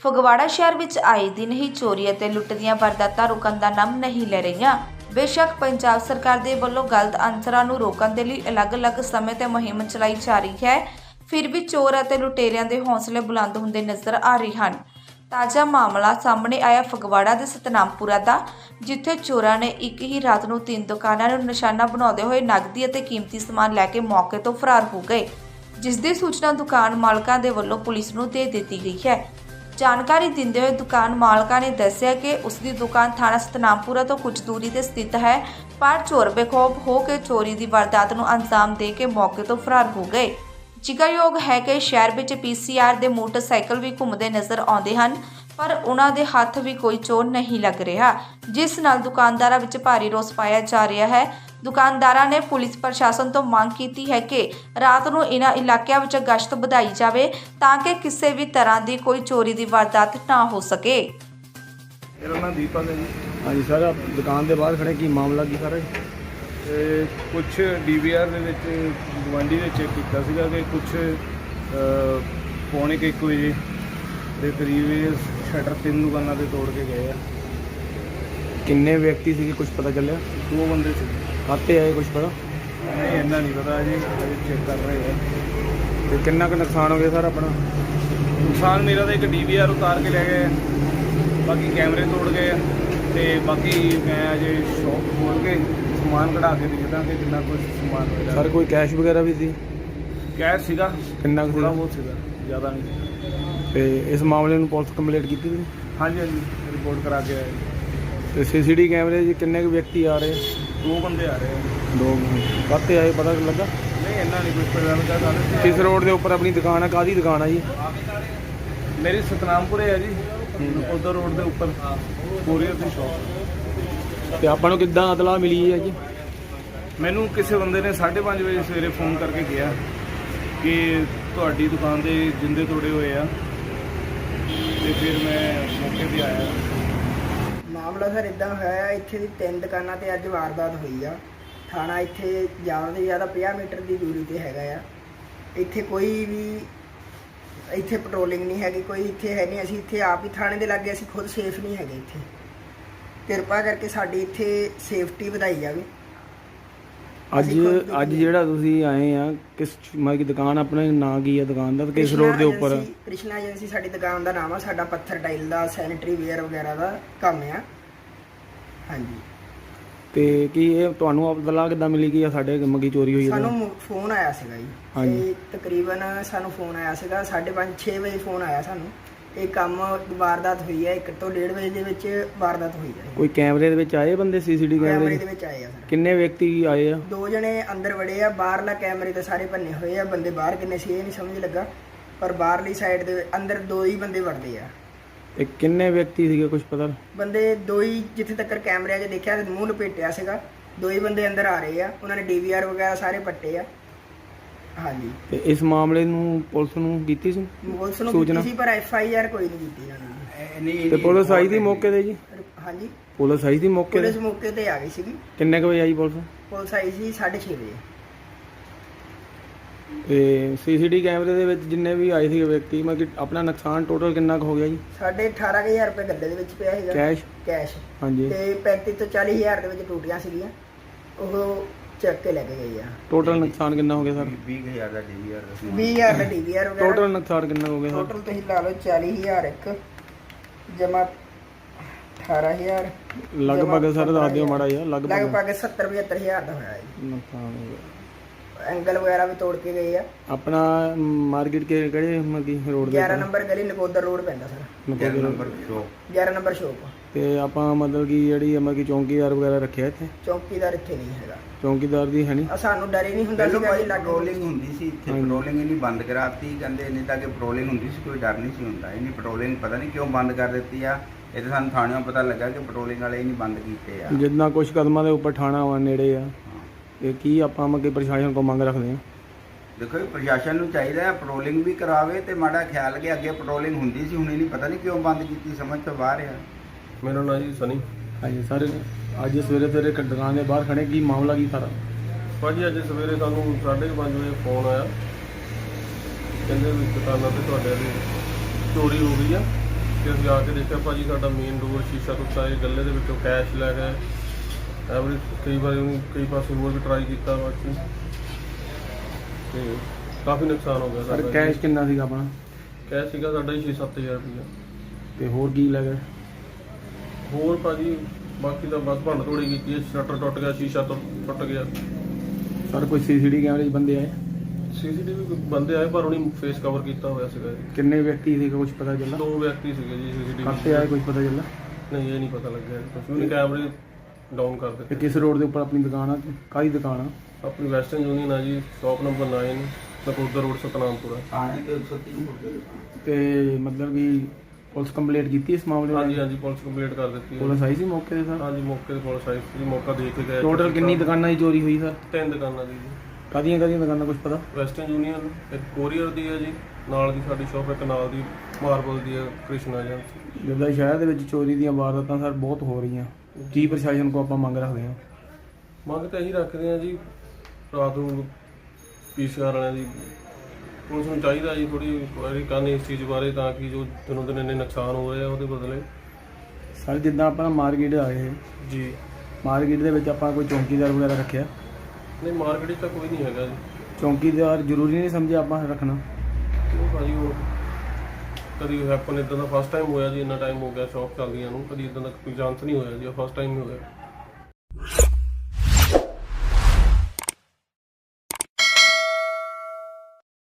ਫਗਵਾੜਾ ਸ਼ਹਿਰ ਵਿੱਚ ਆਏ ਦਿਨ ਹੀ ਚੋਰੀ ਅਤੇ ਲੁੱਟ ਦੀਆਂ ਵਾਰਦਾਤਾਂ ਰੁਕਣ ਦਾ ਨਾਮ ਨਹੀਂ ਲੈ ਰਹੀਆਂ। ਬੇਸ਼ੱਕ ਪੰਜਾਬ ਸਰਕਾਰ ਦੇ ਵੱਲੋਂ ਗਲਤ ਅਨਸਰਾਂ ਨੂੰ ਰੋਕਣ ਦੇ ਲਈ ਅਲੱਗ-ਅਲੱਗ ਸਮੇਂ ਤੇ ਮੁਹਿੰਮ ਚਲਾਈ ਜਾ ਰਹੀ ਹੈ, ਫਿਰ ਵੀ ਚੋਰ ਅਤੇ ਲੁਟੇਰਿਆਂ ਦੇ ਹੌਸਲੇ ਬੁਲੰਦ ਹੁੰਦੇ ਨਜ਼ਰ ਆ ਰਹੇ ਹਨ। ਤਾਜ਼ਾ ਮਾਮਲਾ ਸਾਹਮਣੇ ਆਇਆ ਫਗਵਾੜਾ ਦੇ ਸਤਨਾਮਪੁਰਾ ਦਾ, ਜਿੱਥੇ ਚੋਰਾਂ ਨੇ ਇੱਕ ਹੀ ਰਾਤ ਨੂੰ ਤਿੰਨ ਦੁਕਾਨਾਂ ਨੂੰ ਨਿਸ਼ਾਨਾ ਬਣਾਉਂਦੇ ਹੋਏ ਨਕਦੀ ਅਤੇ ਕੀਮਤੀ ਸਮਾਨ ਲੈ ਕੇ ਮੌਕੇ ਤੋਂ ਫਰਾਰ ਹੋ ਗਏ, ਜਿਸ ਦੀ ਸੂਚਨਾ ਦੁਕਾਨ ਮਾਲਕਾਂ ਦੇ ਵੱਲੋਂ ਪੁਲਿਸ ਨੂੰ ਦੇ ਦਿੱਤੀ ਗਈ ਹੈ। ਜਾਣਕਾਰੀ ਦਿੰਦੇ ਹੋਏ ਦੁਕਾਨ ਮਾਲਕਾਂ ਨੇ ਦੱਸਿਆ ਕਿ ਉਸ ਦੀ ਦੁਕਾਨ ਥਾਣਾ ਸਤਨਾਮਪੁਰਾ ਤੋਂ ਕੁਝ ਦੂਰੀ ਤੇ ਸਥਿਤ ਹੈ, ਪਰ ਚੋਰ ਬੇਖੌਫ ਹੋ ਕੇ ਚੋਰੀ ਦੀ ਵਾਰਦਾਤ ਨੂੰ ਅੰਜਾਮ ਦੇ ਕੇ ਮੌਕੇ ਤੋਂ ਫਰਾਰ ਹੋ ਗਏ। ਜ਼ਿਕਰਯੋਗ ਹੈ ਕਿ ਸ਼ਹਿਰ ਵਿੱਚ ਪੀਸੀਆਰ ਦੇ ਮੋਟਰਸਾਈਕਲ ਵੀ ਘੁੰਮਦੇ ਨਜ਼ਰ ਆਉਂਦੇ ਹਨ, ਪਰ ਉਹਨਾਂ ਦੇ ਹੱਥ ਵੀ ਕੋਈ ਚੋਰ ਨਹੀਂ ਲੱਗ ਰਿਹਾ, ਜਿਸ ਨਾਲ ਦੁਕਾਨਦਾਰਾਂ ਵਿੱਚ ਭਾਰੀ ਰੋਸ ਪਾਇਆ ਜਾ ਰਿਹਾ ਹੈ। ਦੁਕਾਨਦਾਰਾਂ ਨੇ ਪੁਲਿਸ ਪ੍ਰਸ਼ਾਸਨ ਤੋਂ ਮੰਗ ਕੀਤੀ ਹੈ ਕਿ ਰਾਤ ਨੂੰ ਇਹਨਾਂ ਇਲਾਕਿਆਂ ਵਿੱਚ ਗਸ਼ਤ ਵਧਾਈ ਜਾਵੇ ਤਾਂ ਕਿ ਕਿਸੇ ਵੀ ਤਰ੍ਹਾਂ ਦੀ ਕੋਈ ਚੋਰੀ ਦੀ ਵਾਰਦਾਤ ਨਾ ਹੋ ਸਕੇ। ਮੇਰਾ ਨਾਮ ਦੀਪਕ ਹੈ। ਜੀ ਹਾਂਜੀ ਸਰ ਦੁਕਾਨ ਦੇ ਬਾਹਰ ਖੜੇ ਕੀ ਮਾਮਲਾ ਕੀ ਸਰ? ਤੇ ਕੁਝ ਡੀਵੀਆਰ ਦੇ ਵਿੱਚ ਗਵਾਂਢੀ ਨੇ ਚੈੱਕ ਕੀਤਾ ਸੀਗਾ ਕਿ ਕੁਝ ਪੌਣੇ ਕੁ ਇੱਕ ਵਜੇ ਦੇ ਕਰੀਬ ਸ਼ਟਰ ਤਿੰਨ ਦੁਕਾਨਾਂ ਤੇ ਤੋੜ ਕੇ ਗਏ ਆ। ਕਿੰਨੇ ਵਿਅਕਤੀ ਸੀਗੇ ਕੁਝ ਪਤਾ ਚੱਲਿਆ? ਦੋ ਬੰਦੇ ਸੀ। ਖਾਤੇ ਆਏ ਕੁਝ ਪਤਾ? ਨਹੀਂ ਇੰਨਾ ਨਹੀਂ ਪਤਾ ਜੀ ਚੈੱਕ ਕਰ ਰਹੇ ਆ। ਤੇ ਕਿੰਨਾ ਕੁ ਨੁਕਸਾਨ ਹੋ ਗਿਆ ਸਰ ਆਪਣਾ? ਨੁਕਸਾਨ ਮੇਰਾ ਤਾਂ ਇੱਕ ਡੀਵੀਆਰ ਉਤਾਰ ਕੇ ਲੈ ਗਏ ਆ। ਬਾਕੀ ਕੈਮਰੇ ਤੋੜ ਗਏ ਆ। ਤੇ ਬਾਕੀ ਮੈਂ ਅਜੇ ਸ਼ੌਪ ਖੋਲ ਕੇ ਸਮਾਨ ਕਢਾ ਕੇ ਦੇਖਦਾ ਕਿ ਕਿੰਨਾ ਕੁਝ ਸਮਾਨ ਸਰ ਕੋਈ ਕੈਸ਼ ਵਗੈਰਾ ਵੀ ਸੀ? ਕੈਸ਼ ਸੀਗਾ। ਕਿੰਨਾ ਕੁ ਥੋੜਾ ਸੀ ਬਹੁਤ ਸੀਗਾ ਜ਼ਿਆਦਾ ਨਹੀਂ। ਤੇ ਇਸ ਮਾਮਲੇ ਨੂੰ ਪੁਲਿਸ ਕੰਪਲੀਟ ਕੀਤੀ ਤੁਸੀਂ? ਹਾਂਜੀ ਹਾਂਜੀ ਰਿਪੋਰਟ ਕਰਾ ਕੇ ਆਏ। ਤੇ ਸੀਸੀਟੀ ਕੈਮਰੇ 'ਚ ਕਿੰਨੇ ਕੁ ਵਿਅਕਤੀ ਆ ਰਹੇ ਦੋ ਬੰਦੇ ਆ ਰਹੇ ਆ। ਦੋ ਖਾਤੇ ਆਏ ਪਤਾ ਲੱਗਾ? ਨਹੀਂ ਇੰਨਾ ਨਹੀਂ ਕੁਝ ਪਤਾ ਲੱਗਾ ਸਾਨੂੰ ਕਿਸ ਰੋਡ ਦੇ ਉੱਪਰ ਆਪਣੀ ਦੁਕਾਨ ਹੈ ਕਾਦੀ ਦੁਕਾਨ ਹੈ ਜੀ? ਮੇਰੀ ਸਤਨਾਮਪੁਰੇ ਹੈ ਜੀ। ਉਧਰ ਰੋਡ ਦੇ ਉੱਪਰ। ਕੋਰੀਅਰ ਦੀ ਸ਼ਾਪ। ਤੇ ਆਪਾਂ ਨੂੰ ਕਿੱਦਾਂ ਇਤਲਾਹ ਮਿਲੀ ਹੈ ਜੀ? ਮੈਨੂੰ ਕਿਸੇ ਬੰਦੇ ਨੇ 5:30 ਵਜੇ ਸਵੇਰੇ ਫੋਨ ਕਰਕੇ ਕਿਹਾ ਕਿ ਤੁਹਾਡੀ ਦੁਕਾਨ ਦੇ ਜਿੰਦੇ ਤੋੜੇ ਹੋਏ ਆ। ਤੇ ਫਿਰ ਮੈਂ ਮੌਕੇ ਤੇ ਆਇਆ। ਮਾਮਲਾ ਸਰ ਇਦਾਂ ਹੋਇਆ ਇੱਥੇ ਦੀ ਤਿੰਨ ਦੁਕਾਨਾਂ ਤੇ ਅੱਜ ਵਾਰਦਾਤ ਹੋਈ ਆ। ਥਾਣਾ ਇੱਥੇ ਜ਼ਿਆਦਾ ਤੋਂ ਜ਼ਿਆਦਾ 50 ਮੀਟਰ ਦੀ ਦੂਰੀ ਤੇ ਹੈਗਾ ਆ। ਇੱਥੇ ਕੋਈ ਵੀ ਇੱਥੇ ਪੈਟਰੋਲਿੰਗ ਨਹੀਂ ਹੈਗੀ ਕੋਈ ਇੱਥੇ ਹੈ ਨਹੀਂ। ਅਸੀਂ ਇੱਥੇ ਆਪ ਹੀ ਥਾਣੇ ਦੇ ਲਾਗੇ ਅਸੀਂ ਖੁਦ ਸੇਫ ਨਹੀਂ ਹੈਗੇ ਇੱਥੇ। ਕਿਰਪਾ ਕਰਕੇ ਸਾਡੀ ਇੱਥੇ ਸੇਫਟੀ ਵਧਾਈ ਜਾਵੇ। ਅੱਜ ਅੱਜ ਜਿਹੜਾ ਤੁਸੀਂ ਆਏ ਆ ਕਿਸ ਮਤਲਬ ਕਿ ਦੁਕਾਨ ਆਪਣੇ ਨਾਂ ਕੀ ਹੈ ਦੁਕਾਨ ਦਾ ਕਿਸ ਰੋਡ ਦੇ ਉੱਪਰ? ਆ? ਕ੍ਰਿਸ਼ਨਾ ਏਜੰਸੀ ਸਾਡੀ ਦੁਕਾਨ ਦਾ ਨਾਮ ਆ। ਸਾਡਾ ਪੱਥਰ ਟਾਈਲ ਦਾ ਸੈਨੀਟਰੀ ਵੇਅਰ ਵਗੈਰਾ ਦਾ ਕੰਮ ਆ। ਹਾਂਜੀ। ਤੇ ਕੀ ਇਹ ਤੁਹਾਨੂੰ ਇਤਲਾਹ ਕਿੱਦਾਂ ਮਿਲੀ? ਕਿ ਇਹ ਸਾਡੇ ਮੱਗੀ ਚੋਰੀ ਹੋਈ ਹੈ ਸਾਨੂੰ ਫੋਨ ਆਇਆ ਸੀਗਾ ਜੀ। ਹਾਂਜੀ। ਤੇ ਤਕਰੀਬਨ ਸਾਨੂੰ ਫੋਨ ਆਇਆ ਸੀਗਾ 5:30 6 ਵਜੇ ਫੋਨ ਆਇਆ ਸਾਨੂੰ। ਇਹ ਕੰਮ ਵਾਰਦਾਤ ਹੋਈ ਹੈ 1 ਤੋਂ 1.5 ਵਜੇ ਦੇ ਵਿੱਚ ਵਾਰਦਾਤ ਹੋਈ ਹੈ। ਕੋਈ ਕੈਮਰੇ ਦੇ ਵਿੱਚ ਆਏ ਬੰਦੇ ਸੀਸੀਟੀ ਕੈਮਰੇ ਕੈਮਰੇ ਦੇ ਵਿੱਚ ਆਏ ਆ ਸਰ। ਕਿੰਨੇ ਵਿਅਕਤੀ ਆਏ ਆ? ਦੋ ਜਣੇ ਅੰਦਰ ਵੜੇ ਆ ਬਾਹਰਲਾ ਕੈਮਰੇ ਤੇ ਸਾਰੇ ਭੰਨੇ ਹੋਏ ਆ ਬੰਦੇ ਬਾਹਰ ਕਿੰਨੇ ਸੀ ਇਹ ਨਹੀਂ ਸਮਝ ਲੱਗਾ। ਪਰ ਬਾਹਰਲੀ ਸਾਈਡ ਦੇ ਅੰਦਰ ਦੋ ਹੀ ਬੰਦੇ ਵੜਦੇ ਆ। ਤੇ ਕਿੰਨੇ ਵਿਅਕਤੀ ਸੀਗੇ ਕੁਝ ਪਤਾ? ਬੰਦੇ ਦੋ ਹੀ ਜਿੱਥੇ ਤੱਕ ਕੈਮਰਿਆਂ 'ਚ ਦੇਖਿਆ ਤੇ ਮੂੰਹ ਲਪੇਟਿਆ ਸੀਗਾ। ਦੋ ਹੀ ਬੰਦੇ ਅੰਦਰ ਆ ਰਹੇ ਆ। ਉਹਨਾਂ ਨੇ ਡੀਵੀਆਰ ਵਗੈਰਾ ਸਾਰੇ ਪੱਟੇ ਆ। ਹਾਂਜੀ। ਤੇ ਇਸ ਮਾਮਲੇ ਨੂੰ ਪੁਲਿਸ ਨੂੰ ਕੀਤੀ ਸੀ? ਪੁਲਿਸ ਨੂੰ ਸੂਚਨਾ? ਕੀਤੀ ਸੀ ਪਰ ਐਫ ਆਈ ਆਰ ਕੋਈ ਨਹੀਂ ਕੀਤੀ ਇਹਨਾਂ ਨੇ। ਤੇ ਪੁਲਿਸ ਆਈ ਸੀ ਮੌਕੇ ਤੇ ਜੀ? ਹਾਂਜੀ। ਪੁਲਿਸ ਆਈ ਸੀ ਮੌਕੇ ਪੁਲਿਸ ਤੇ ਮੌਕੇ ਤੇ ਆ ਗਈ ਸੀਗੀ। ਕਿੰਨੇ ਕੁ ਵਜੇ ਆਈ ਪੁਲਿਸ? ਪੁਲਿਸ ਆਈ ਸੀ 6:30 ਵਜੇ। ਤੇ ਸੀਸੀਟੀ ਕੈਮਰੇ ਦੇ ਵਿੱਚ ਜਿੰਨੇ ਵੀ ਆਏ ਸੀਗੇ ਵਿਅਕਤੀ ਮਤਲਬ ਕਿ ਆਪਣਾ ਨੁਕਸਾਨ ਟੋਟਲ ਕਿੰਨਾ ਕੁ ਹੋ ਗਿਆ ਜੀ? ਸਾਡੇ 18000 ਰੁਪਏ ਗੱਲੇ ਦੇ ਵਿੱਚ ਪਿਆ ਸੀਗਾ। ਕੈਸ਼ ਕੈਸ਼ ਹਾਂਜੀ। ਤੇ 35 ਤੋਂ 40000 ਦੇ ਵਿੱਚ ਟੂਟੀਆਂ ਸੀਗੀਆਂ। ਉਹ ਚੱਕ ਕੇ ਲੈ ਕੇ ਗਏ ਆ। ਟੋਟਲ ਨੁਕਸਾਨ ਕਿੰਨਾ ਹੋ ਗਿਆ ਸਰ? 20000 ਦਾ ਡੀਵੀਆਰ ਵਗੈਰਾ। ਟੋਟਲ ਨੁਕਸਾਨ ਕਿੰਨਾ ਹੋ ਗਿਆ ਸਰ? ਟੋਟਲ ਤੁਸੀਂ ਲਾ ਲਓ 40000 ਇੱਕ ਜਮਾ 18000 ਲਗਭਗ ਸਰ ਦੱਸ ਦਿਓ ਮਾੜਾ ਜਿਹਾ ਲਗਭਗ। ਲਗਭਗ 70 75000 ਦਾ ਹੋਇਆ ਜੀ। ਨੁਕਸਾਨ ਹੋ ਗਿਆ। ਐਂਗਲ ਵਗੈਰਾ ਵੀ ਤੋੜ ਕੇ ਗਏ ਆ। ਆਪਣਾ ਮਾਰਕੀਟ ਕੇ ਕਿਹੜੇ ਮਤਲਬ ਰੋਡ ਦੇ 11 ਨੰਬਰ ਗਲੀ ਨਕੋਦਰ ਰੋਡ ਪੈਂਦਾ ਸਰ। ਨੰਬਰ 11 ਨੰਬਰ ਸ਼ੋਪ ਤੇ ਆਪਾਂ ਮਤਲਬ ਕਿ ਜਿਹੜੀ ਮਤਲਬ ਕਿ ਚੌਂਕੀਦਾਰ ਵਗੈਰਾ ਰੱਖਿਆ ਇੱਥੇ? ਚੌਕੀਦਾਰ ਇੱਥੇ ਨਹੀਂ ਹੈਗਾ। ਚੌਂਕੀਦਾਰ ਦੀ ਹੈ ਨਹੀਂ? ਆ ਸਾਨੂੰ ਡਰ ਹੀ ਨਹੀਂ ਹੁੰਦਾ ਪਹਿਲਾਂ ਸੀਗਾ ਕੋਈ ਕਿ ਲੱਗ ਪੈਟਰੋਲਿੰਗ ਹੁੰਦੀ ਸੀ ਇੱਥੇ। ਹਾਂਜੀ। ਪੈਟਰੋਲਿੰਗ ਇਹਨੀ ਬੰਦ ਕਰਾਤੀ ਕਹਿੰਦੇ ਇੰਨੀ ਤਾਂ ਕਿ ਪੈਟਰੋਲਿੰਗ ਹੁੰਦੀ ਸੀ ਕੋਈ ਡਰ ਨਹੀਂ ਸੀ ਹੁੰਦਾ। ਇਹਨੀ ਪੈਟਰੋਲਿੰਗ ਪਤਾ ਨਹੀਂ ਕਿਉਂ ਬੰਦ ਕਰ ਦਿੱਤੀ ਆ। ਇਹ ਤਾਂ ਸਾਨੂੰ ਥਾਣਿਓਂ ਪਤਾ ਲੱਗਾ ਕਿ ਪੈਟਰੋਲਿੰਗ ਵਾਲੇ ਇਹਨੀ ਬੰਦ ਕੀਤੇ ਆ। ਜਿੰਨਾ ਕੁਝ ਕਦਮਾਂ ਦੇ ਉੱਪਰ ਠਾਣਾ ਵਾ ਨੇੜੇ ਆ। ਹਾਂ। ਤੇ ਕੀ ਆਪਾਂ ਮੱਗੇ ਪ੍ਰਸ਼ਾਸਨ ਕੋਲ ਮੰਗ ਰੱਖਦੇ ਆ ਦੇਖੋ ਜੀ ਪ੍ਰਸ਼ਾਸਨ ਨੂੰ ਚਾਹੀਦਾ ਹੈ ਪੈਟਰੋਲਿੰਗ ਵੀ ਕਰਾਵੇ ਤੇ ਮਾੜਾ ਖਿਆਲ ਕਿ ਅੱਗੇ ਪੈਟਰੋਲਿੰਗ ਹੁੰਦੀ ਸੀ ਹੁਣ ਇਹਨੀ ਪਤਾ ਨਹੀਂ ਕਿਉਂ ਬੰਦ ਕੀਤੀ ਸਮਝ ਤੋਂ ਬਾਹਰ ਆ। ਮੇਰਾ ਨਾਮ ਜੀ ਸਨੀ। ਹਾਂਜੀ ਸਰ ਅੱਜ ਸਵੇਰੇ ਸਵੇਰੇ ਦੁਕਾਨ ਦੇ ਬਾਹਰ ਖੜੇ ਕੀ ਮਾਮਲਾ ਕੀ ਸਾਰਾ? ਭਾਜੀ ਅੱਜ ਸਵੇਰੇ ਸਾਨੂੰ 5:30 ਵਜੇ ਫੋਨ ਆਇਆ। ਕਹਿੰਦੇ ਵੀ ਦੁਕਾਨਾਂ ਤੇ ਤੁਹਾਡੇ ਦੀ ਚੋਰੀ ਹੋ ਗਈ ਆ। ਤੇ ਅਸੀਂ ਆ ਕੇ ਦੇਖਿਆ ਭਾਜੀ ਸਾਡਾ ਮੇਨ ਡੋਰ ਸ਼ੀਸ਼ਾ ਟੁੱਟਾ ਹੈ ਗੱਲੇ ਦੇ ਵਿੱਚੋਂ ਕੈਸ਼ ਲੈ ਗਏ। ਐਵਰੀ ਕਈ ਵਾਰ ਉਹਨੂੰ ਕਈ ਪਾਸੇ ਹੋਰ ਵੀ ਟਰਾਈ ਕੀਤਾ ਬਾਕੀ ਤੇ ਕਾਫੀ ਨੁਕਸਾਨ ਹੋ ਗਿਆ ਸਰ ਸਾਡਾ ਕੈਸ਼ ਕਿੰਨਾ ਸੀਗਾ ਆਪਣਾ? ਕੈਸ਼ ਸੀਗਾ ਸਾਡਾ ਹੀ 6-7000 ਰੁਪਇਆ। ਤੇ ਹੋਰ ਕੀ ਲੱਗਾ? ਹੋਰ ਭਾਜੀ ਬਾਕੀ ਤਾਂ ਬਸ ਭੰਨ ਤੋੜੀ ਕੀਤੀ ਹੈ ਸ਼ਟਰ ਟੁੱਟ ਗਿਆ ਸ਼ੀਸ਼ਾ ਟੁੱਟ ਟੁੱਟ ਗਿਆ। ਸਰ ਕੋਈ ਸੀਸੀਟੀ ਕੈਮਰੇ 'ਚ ਬੰਦੇ ਆਏ? ਸੀਸੀਟੀਵੀ ਬੰਦੇ ਆਏ ਪਰ ਉਹਨੇ ਫੇਸ ਕਵਰ ਕੀਤਾ ਹੋਇਆ ਸੀਗਾ ਜੀ। ਕਿੰਨੇ ਵਿਅਕਤੀ ਸੀਗੇ ਕੁਝ ਪਤਾ ਚੱਲਾ ਦੋ ਵਿਅਕਤੀ ਸੀਗੇ ਜੀ ਸੀਸੀਟੀਵੀ ਖਾਤੇ ਆਏ ਕੁਝ ਪਤਾ ਚੱਲਾ ਨਹੀਂ ਇਹ ਨਹੀਂ ਪਤਾ ਲੱਗਿਆ ਕੁਝ ਵੀ ਨਹੀਂ ਕੈਮਰੇ ਡਾਊਨ ਕਰ ਤੇ ਦਿੱਤੇ ਕਿਸ ਰੋਡ ਦੇ ਉੱਪਰ ਆਪਣੀ ਦੁਕਾਨ ਆ? ਕਾਹਦੀ ਦੁਕਾਨ ਆ? ਆਪਣੀ ਵੈਸਟਰਨ ਯੂਨੀਅਨ ਆ ਜੀ shop number 9 Nakodar road Satnampura ਤੇ 103 ਹੋ। ਗਏ ਤੇ ਮਤਲਬ ਕਿ ਪੁਲਿਸ ਕੰਪਲੀਟ ਕੀਤੀ ਇਸ ਮਾਮਲੇ ਹਾਂਜੀ ਹਾਂਜੀ ਪੁਲਿਸ ਕੰਪਲੀਟ ਕਰ ਦਿੱਤੀ ਹੈ। ਪੁਲਿਸ ਆਈ ਸੀ ਮੌਕੇ ਤੇ ਸਰ? ਹਾਂਜੀ ਮੌਕੇ ਤੇ ਪੁਲਿਸ ਆਈ ਸੀ ਮੌਕਾ ਦੇਖ ਕੇ ਗਏ। ਟੋਟਲ ਕਿੰਨੀ ਦੁਕਾਨਾਂ ਦੀ ਚੋਰੀ ਹੋਈ ਸਰ? ਤਿੰਨ ਦੁਕਾਨਾਂ ਦੀ ਜੀ। ਕਾਹਦੀਆਂ ਕਾਹਦੀਆਂ ਦੁਕਾਨਾਂ ਕੁਝ ਪਤਾ? ਵੈਸਟਰਨ ਯੂਨੀਅਨ ਇੱਕ ਕੋਰੀਅਰ ਦੀ ਹੈ ਜੀ ਨਾਲ ਦੀ ਸਾਡੀ ਸ਼ਾਪ ਇੱਕ ਨਾਲ ਦੀ ਮਾਰਬਲ ਦੀ ਹੈ ਕ੍ਰਿਸ਼ਨਾ ਏਜੰਸੀ ਜਿੱਦਾਂ ਸ਼ਹਿਰ ਦੇ ਵਿੱਚ ਚੋਰੀ ਦੀਆਂ ਵਾਰਦਾਤਾਂ ਸਰ ਬਹੁਤ ਹੋ ਰਹੀਆਂ। ਕੀ ਪ੍ਰਸ਼ਾਸਨ ਕੋ ਆਪਾਂ ਮੰਗ ਰੱਖਦੇ ਹਾਂ। ਮੰਗ ਤਾਂ ਇਹੀ ਰੱਖਦੇ ਆ ਜੀ ਰਾਤ ਨੂੰ ਪੀਸੀਆਰ ਵਾਲਿਆਂ ਦੀ ਪੁਲਿਸ ਨੂੰ ਚਾਹੀਦਾ ਜੀ ਥੋੜੀ ਇਨਕੁਆਇਰੀ ਕਰਨੀ ਇਸ ਚੀਜ਼ ਬਾਰੇ ਤਾਂ ਕਿ ਜੋ ਦਿਨੋਂ ਦਿਨ ਇੰਨੇ ਨੁਕਸਾਨ ਹੋ ਰਹੇ ਆ ਉਹਦੇ ਬਦਲੇ। ਸਰ ਜਿੱਦਾਂ ਆਪਾਂ ਮਾਰਕੀਟ ਆਏ ਜੀ। ਮਾਰਕੀਟ ਦੇ ਵਿੱਚ ਆਪਾਂ ਕੋਈ ਚੌਂਕੀਦਾਰ ਵਗੈਰਾ ਰੱਖਿਆ? ਨਹੀਂ ਮਾਰਕੀਟ 'ਚ ਤਾਂ ਕੋਈ ਨਹੀਂ ਹੈਗਾ ਜੀ। ਚੌਂਕੀਦਾਰ ਜ਼ਰੂਰੀ ਨਹੀਂ ਸਮਝਿਆ ਆਪਾਂ ਰੱਖਣਾ। ਕਿਉਂ ਭਾਜੀ ਉਹ ਕਦੀ ਹੈਪਨ ਇਦਾਂ ਦਾ ਫਸਟ ਟਾਈਮ ਹੋਇਆ ਜੀ, ਇੰਨਾ ਟਾਈਮ ਹੋ ਗਿਆ ਸ਼ੌਪ ਚੱਲਦੀਆਂ ਨੂੰ, ਕਦੀ ਇਦਾਂ ਦਾ ਕੋਈ ਚਾਂਸ ਨਹੀਂ ਹੋਇਆ ਜੀ ਫਸਟ ਟਾਈਮ ਹੀ ਹੋਇਆ।